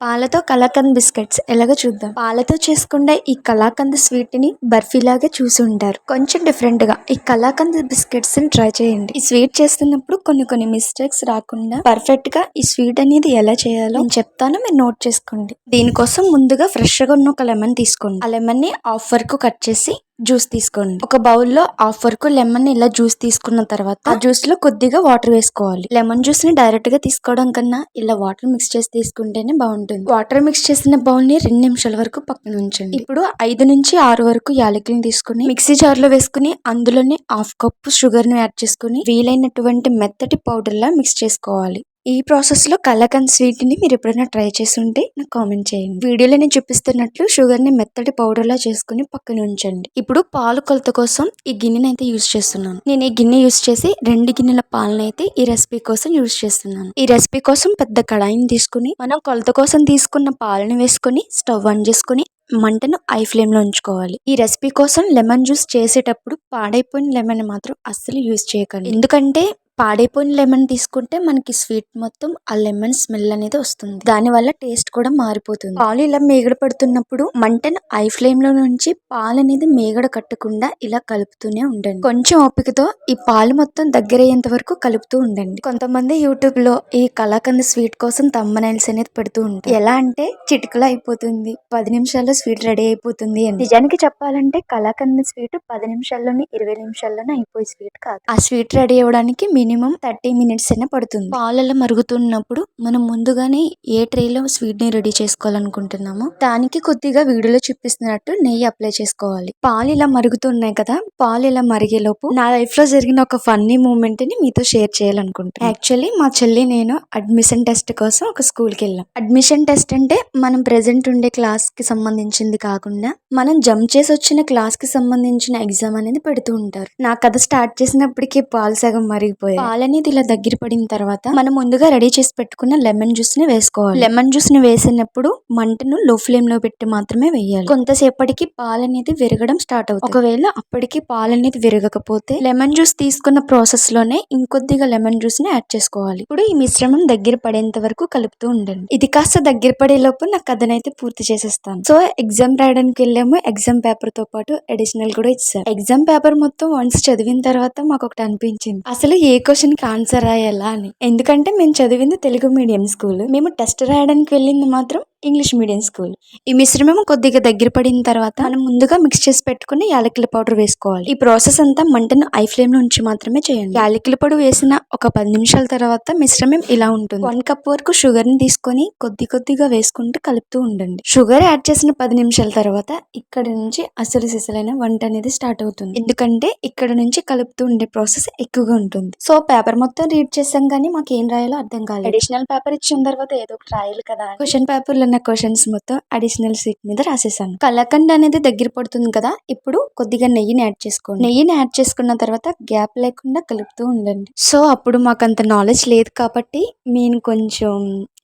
పాలతో కలాకండ్ బిస్కెట్స్. ఎలాగో చూద్దాం. పాలతో చేసుకునే ఈ కలాకండ్ స్వీట్ని బర్ఫీ లాగా చూసి ఉంటారు. కొంచెం డిఫరెంట్గా ఈ కలాకండ్ బిస్కెట్స్ని ట్రై చేయండి. ఈ స్వీట్ చేస్తున్నప్పుడు కొన్ని కొన్ని మిస్టేక్స్ రాకుండా పర్ఫెక్ట్గా ఈ స్వీట్ అనేది ఎలా చేయాలో నేను చెప్తాను. మీరు నోట్ చేసుకోండి. దీనికోసం ముందుగా ఫ్రెష్గా ఉన్న ఒక లెమన్ తీసుకోండి. ఆ లెమన్ని హాఫ్ వరకు కట్ చేసి జ్యూస్ తీసుకోండి. ఒక బౌల్లో హాఫ్ వరకు లెమన్ ఇలా జ్యూస్ తీసుకున్న తర్వాత ఆ జ్యూస్లో కొద్దిగా వాటర్ వేసుకోవాలి. లెమన్ జ్యూస్ని డైరెక్ట్గా తీసుకోవడం కన్నా ఇలా వాటర్ మిక్స్ చేసి తీసుకుంటేనే బాగుంటుంది. వాటర్ మిక్స్ చేసిన బౌల్ని రెండు నిమిషాల వరకు పక్కన ఉంచండి. ఇప్పుడు ఐదు నుంచి ఆరు వరకు యాలకులను తీసుకుని మిక్సీ జార్లో వేసుకుని అందులోనే హాఫ్ కప్ షుగర్ను యాడ్ చేసుకుని వీలైనటువంటి మెత్తటి పౌడర్ లా మిక్స్ చేసుకోవాలి. ఈ ప్రాసెస్లో కలకండ్ మీరు ఎప్పుడైనా ట్రై చేసి ఉంటే నాకు కామెంట్ చేయండి. వీడియోలో నేను చూపిస్తున్నట్లు షుగర్ని మెత్తటి పౌడర్లా చేసుకుని పక్కన ఉంచండి. ఇప్పుడు పాలు కొలత కోసం ఈ గిన్నెని అయితే యూజ్ చేస్తున్నాను. నేను ఈ గిన్నె యూజ్ చేసి రెండు గిన్నెల పాలను అయితే ఈ రెసిపీ కోసం యూజ్ చేస్తున్నాను. ఈ రెసిపీ కోసం పెద్ద కడాయిని తీసుకుని మనం కొలత కోసం తీసుకున్న పాలను వేసుకొని స్టవ్ ఆన్ చేసుకుని మంటను ఐ ఫ్లేమ్లో ఉంచుకోవాలి. ఈ రెసిపీ కోసం లెమన్ జ్యూస్ చేసేటప్పుడు పాడైపోయిన లెమన్ మాత్రం అస్సలు యూజ్ చేయకండి. ఎందుకంటే పాడైపోయిన లెమన్ తీసుకుంటే మనకి స్వీట్ మొత్తం ఆ లెమన్ స్మెల్ అనేది వస్తుంది. దాని వల్ల టేస్ట్ కూడా మారిపోతుంది. పాలు ఇలా మేగడ పడుతున్నప్పుడు మంటను ఐ ఫ్లేమ్లో నుంచి పాలు అనేది మేగడ కట్టకుండా ఇలా కలుపుతూనే ఉండండి. కొంచెం ఓపికతో ఈ పాలు మొత్తం దగ్గరయ్యేంత వరకు కలుపుతూ ఉండండి. కొంతమంది యూట్యూబ్లో ఈ కలాకంద స్వీట్ కోసం తమ్మనైల్స్ అనేది పెడుతూ ఉంటారు. ఎలా అంటే చిటికలో అయిపోతుంది. పది నిమిషాల్లో స్వీట్ రెడీ అయిపోతుంది అని. నిజానికి చెప్పాలంటే కలాకండ్ స్వీట్ పది నిమిషాల్లోనే ఇరవై నిమిషాల్లోనే అయిపోయే స్వీట్ కాదు. ఆ స్వీట్ రెడీ అవ్వడానికి మినిమం థర్టీ మినిట్స్ అయినా పడుతుంది. పాలలో మరుగుతున్నప్పుడు మనం ముందుగానే ఏ ట్రేలో స్వీట్ని రెడీ చేసుకోవాలనుకుంటున్నామో దానికి కొద్దిగా వీడియోలో చూపిస్తున్నట్టు నెయ్యి అప్లై చేసుకోవాలి. పాలు ఇలా మరుగుతున్నాయి కదా పాలు ఇలా మరిగేలోపు నా లైఫ్లో జరిగిన ఒక ఫన్నీ మూమెంట్ని మీతో షేర్ చేయాలనుకుంటున్నాను యాక్చువల్లీ మా చెల్లి నేను అడ్మిషన్ టెస్ట్ కోసం ఒక స్కూల్కి వెళ్ళాం. అడ్మిషన్ టెస్ట్ అంటే మనం ప్రెసెంట్ ఉండే క్లాస్కి సంబంధించింది కాకుండా మనం జంప్ చేసి వచ్చిన క్లాస్కి సంబంధించిన ఎగ్జామ్ అనేది పెడుతూ ఉంటారు. నా కథ స్టార్ట్ చేసినప్పటికీ పాలు సగం మరిగిపోయాయి. పాలు అనేది ఇలా దగ్గర పడిన తర్వాత మనం ముందుగా రెడీ చేసి పెట్టుకున్న లెమన్ జ్యూస్ని వేసుకోవాలి. లెమన్ జ్యూస్ని వేసినప్పుడు మంటను లో ఫ్లేమ్లో పెట్టి మాత్రమే వేయాలి. కొంతసేపటికి పాలు అనేది విరగడం స్టార్ట్ అవుతుంది. ఒకవేళ అప్పటికి పాలు అనేది విరగకపోతే లెమన్ జ్యూస్ తీసుకున్న ప్రాసెస్లోనే ఇంకొద్దిగా లెమన్ జ్యూస్ని యాడ్ చేసుకోవాలి. ఇప్పుడు ఈ మిశ్రమం దగ్గర పడేంత వరకు కలుపుతూ ఉండండి. ఇది కాస్త దగ్గర పడే లోపు నా కథనైతే పూర్తి చేసేస్తాను. సో ఎగ్జామ్ రాయడానికి వెళ్ళాము. ఎగ్జామ్ పేపర్తో పాటు అడిషనల్ కూడా ఇచ్చారు. ఎగ్జామ్ పేపర్ మొత్తం వన్స్ చదివిన తర్వాత మాకు ఒకటి అనిపించింది. అసలు ఏ క్వశ్చన్కి ఆన్సర్ రాయాలా అని. ఎందుకంటే మేము చదివింది తెలుగు మీడియం స్కూల్. మేము టెస్ట్ రాయడానికి వెళ్ళింది మాత్రం ఇంగ్లీష్ మీడియం స్కూల్. ఈ మిశ్రమం కొద్దిగా దగ్గర పడిన తర్వాత మనం ముందుగా మిక్స్ చేసి పెట్టుకుని యాలకుల పౌడర్ వేసుకోవాలి. ఈ ప్రాసెస్ అంతా మంటను ఐ ఫ్లేమ్లో ఉంచి మాత్రమే చేయండి. యాలకుల పొడి వేసిన ఒక పది నిమిషాల తర్వాత మిశ్రమం ఇలా ఉంటుంది. వన్ కప్ వరకు షుగర్ని తీసుకొని కొద్ది కొద్దిగా వేసుకుంటూ కలుపుతూ ఉండండి. షుగర్ యాడ్ చేసిన పది నిమిషాల తర్వాత ఇక్కడ నుంచి అసలు సిసలైన వంట అనేది స్టార్ట్ అవుతుంది. ఎందుకంటే ఇక్కడ నుంచి కలుపుతూ ఉండే ప్రాసెస్ ఎక్కువగా ఉంటుంది. సో పేపర్ మొత్తం రీడ్ చేసాం కానీ మాకు ఏం రాయాలో అర్థం కాలేదు. అడిషనల్ పేపర్ ఇచ్చిన తర్వాత ఏదో ఒకటి రాయాలి కదా క్వశ్చన్ పేపర్లు ఉన్న క్వశ్చన్స్ మొత్తం అడిషనల్ సీట్ మీద రాసేసాను. కలకండ్ అనేది దగ్గర పడుతుంది కదా ఇప్పుడు కొద్దిగా నెయ్యిని యాడ్ చేసుకోండి. నెయ్యిని యాడ్ చేసుకున్న తర్వాత గ్యాప్ లేకుండా కలుపుతూ ఉండండి. సో అప్పుడు మాకు అంత నాలెడ్జ్ లేదు కాబట్టి నేను కొంచెం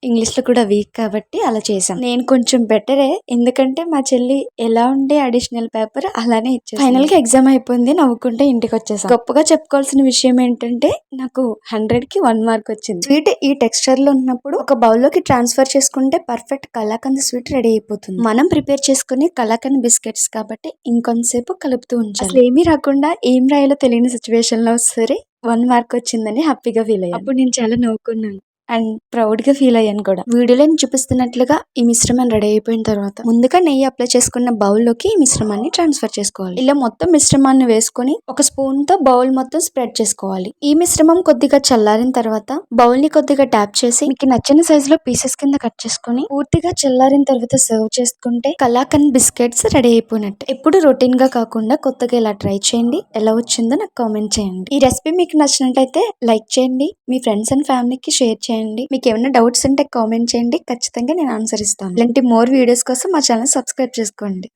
ఇంగ్లీష్లో కూడా వీక్ కాబట్టి అలా చేశాను. నేను కొంచెం బెటరే ఎందుకంటే మా చెల్లి ఎలా ఉండే అడిషనల్ పేపర్ అలానే ఇచ్చాను ఫైనల్గా ఎగ్జామ్ అయిపోయింది నవ్వుకుంటే ఇంటికి వచ్చేసాను గొప్పగా చెప్పుకోవాల్సిన విషయం ఏంటంటే నాకు హండ్రెడ్కి వన్ మార్క్ వచ్చింది. స్వీట్ ఈ టెక్స్చర్లో ఉన్నప్పుడు ఒక బౌల్లోకి ట్రాన్స్ఫర్ చేసుకుంటే పర్ఫెక్ట్ కలాకండ్ స్వీట్ రెడీ అయిపోతుంది. మనం ప్రిపేర్ చేసుకుని కలాకండ్ బిస్కెట్స్ కాబట్టి ఇంకొంతసేపు కలుపుతూ ఉంచాలి. ఏమీ రాకుండా ఏం రాయాలో తెలియని సిచ్యువేషన్లో సరే వన్ మార్క్ వచ్చిందని హ్యాపీగా ఫీల్ అయ్యాను. అప్పుడు నేను చాలా నవ్వుకున్నాను. అండ్ ప్రౌడ్గా ఫీల్ అయ్యాను కూడా. వీడియోలో నేను చూపిస్తున్నట్లుగా ఈ మిశ్రమం రెడీ అయిపోయిన తర్వాత ముందుగా నెయ్యి అప్లై చేసుకున్న బౌల్లోకి ఈ మిశ్రమాన్ని ట్రాన్స్ఫర్ చేసుకోవాలి. ఇలా మొత్తం మిశ్రమాన్ని వేసుకొని ఒక స్పూన్తో బౌల్ మొత్తం స్ప్రెడ్ చేసుకోవాలి. ఈ మిశ్రమం కొద్దిగా చల్లారిన తర్వాత బౌల్ని కొద్దిగా ట్యాప్ చేసి మీకు నచ్చిన సైజులో పీసెస్ కింద కట్ చేసుకొని పూర్తిగా చల్లారిన తర్వాత సర్వ్ చేసుకుంటే కలాకండ్ బిస్కెట్స్ రెడీ అయిపోయినట్టు. ఎప్పుడు రొటీన్గా కాకుండా కొత్తగా ఇలా ట్రై చేయండి. ఎలా వచ్చిందో నాకు కామెంట్ చేయండి. ఈ రెసిపీ మీకు నచ్చినట్లయితే లైక్ చేయండి. మీ ఫ్రెండ్స్ అండ్ ఫ్యామిలీకి షేర్ చేయండి. చేయండి. మీకు ఏమైనా డౌట్స్ ఉంటే కామెంట్ చేయండి. ఖచ్చితంగా నేను ఆన్సర్ ఇస్తాను. ఇలాంటి మోర్ వీడియోస్ కోసం మా ఛానల్ సబ్స్క్రైబ్ చేసుకోండి.